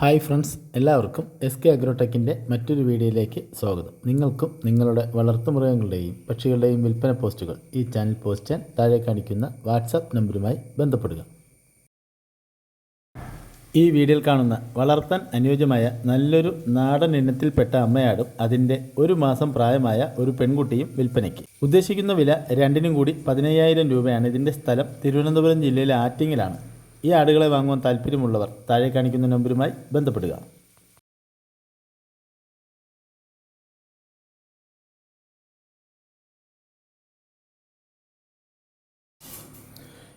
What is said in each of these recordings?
Hi friends എല്ലാവർക്കും S K അഗ്രോടെക്കിന്റെ മറ്റൊരു വീഡിയോയിലേക്ക് സ്വാഗതം. നിങ്ങൾക്കും നിങ്ങളുടെ വളർത്തുമൃഗങ്ങളുടെയും പക്ഷികളുടെയും വിൽപ്പന പോസ്റ്റുകൾ ഈ ചാനൽ പോസ്റ്റ് ചെയ്യാൻ താഴെ കാണിക്കുന്ന വാട്സാപ്പ് നമ്പറുമായി ബന്ധപ്പെടുക. ഈ വീഡിയോയിൽ കാണുന്ന വളർത്താൻ അനുയോജ്യമായ നല്ലൊരു നാടൻ ഇനത്തിൽപ്പെട്ട അമ്മയാടും അതിന്റെ ഒരു മാസം പ്രായമായ ഒരു പെൺകുട്ടിയും വിൽപ്പനയ്ക്ക്. ഉദ്ദേശിക്കുന്ന വില രണ്ടിനും കൂടി പതിനയ്യായിരം രൂപയാണ്. ഇതിന്റെ സ്ഥലം തിരുവനന്തപുരം ജില്ലയിലെ ആറ്റിങ്ങിലാണ്. ഈ ആടുകളെ വാങ്ങുവാൻ താല്പര്യമുള്ളവർ താഴെ കാണിക്കുന്ന നമ്പറുമായി ബന്ധപ്പെടുക.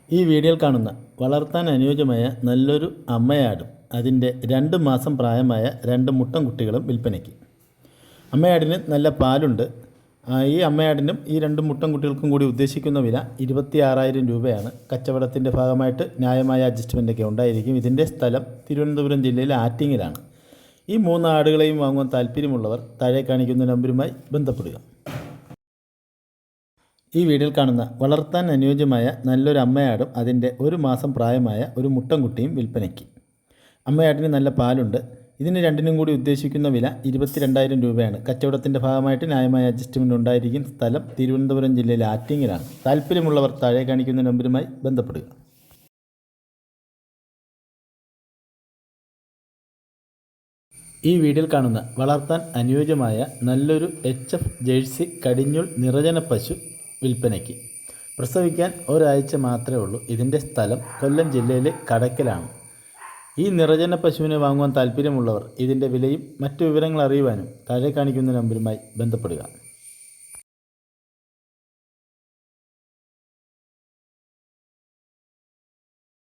ഈ വീഡിയോയിൽ കാണുന്ന വളർത്താൻ അനുയോജ്യമായ നല്ലൊരു അമ്മയാടും അതിന്റെ രണ്ട് മാസം പ്രായമായ രണ്ട് മുട്ടൻ കുട്ടികളും വിൽപ്പനയ്ക്ക്. അമ്മയാടിന് നല്ല പാലുണ്ട് ഈ അമ്മയാടിനും ഈ രണ്ട് മുട്ടൻ കുട്ടികൾക്കും കൂടി ഉദ്ദേശിക്കുന്ന വില ഇരുപത്തി ആറായിരം രൂപയാണ്. കച്ചവടത്തിന്റെ ഭാഗമായിട്ട് ന്യായമായ അഡ്ജസ്റ്റ്മെന്റൊക്കെ ഉണ്ടായിരിക്കും. ഇതിന്റെ സ്ഥലം തിരുവനന്തപുരം ജില്ലയിലെ ആറ്റിങ്ങിലാണ്. ഈ മൂന്ന് ആടുകളെയും വാങ്ങുവാൻ താല്പര്യമുള്ളവർ താഴെ കാണിക്കുന്ന നമ്പരുമായി ബന്ധപ്പെടുക. ഈ വീഡിയോയിൽ കാണുന്ന വളർത്താൻ അനുയോജ്യമായ നല്ലൊരു അമ്മയാടും അതിന്റെ ഒരു മാസം പ്രായമായ ഒരു മുട്ടൻകുട്ടിയും വിൽപ്പനയ്ക്ക്. അമ്മയാടിന് നല്ല പാലുണ്ട്. ഇതിന് രണ്ടിനും കൂടി ഉദ്ദേശിക്കുന്ന വില ഇരുപത്തിരണ്ടായിരം രൂപയാണ്. കച്ചവടത്തിന്റെ ഭാഗമായിട്ട് ന്യായമായ അഡ്ജസ്റ്റ്മെന്റ് ഉണ്ടായിരിക്കും സ്ഥലം തിരുവനന്തപുരം ജില്ലയിലെ ആറ്റിങ്ങിലാണ്. താല്പര്യമുള്ളവർ താഴെ കാണിക്കുന്ന നമ്പരുമായി ബന്ധപ്പെടുക. ഈ വീഡിയോയിൽ കാണുന്ന വളർത്താൻ അനുയോജ്യമായ നല്ലൊരു എച്ച് എഫ് ജേഴ്സി കടിഞ്ഞുൾ നിറജന പശു വിൽപ്പനയ്ക്ക്. പ്രസവിക്കാൻ ഒരാഴ്ച മാത്രമേ ഉള്ളൂ. ഇതിന്റെ സ്ഥലം കൊല്ലം ജില്ലയിലെ കടക്കലാണ്. ഈ നിറജന പശുവിനെ വാങ്ങുവാൻ താല്പര്യമുള്ളവർ ഇതിന്റെ വിലയും മറ്റു വിവരങ്ങൾ അറിയുവാനും താഴെ കാണിക്കുന്ന നമ്പരുമായി ബന്ധപ്പെടുക.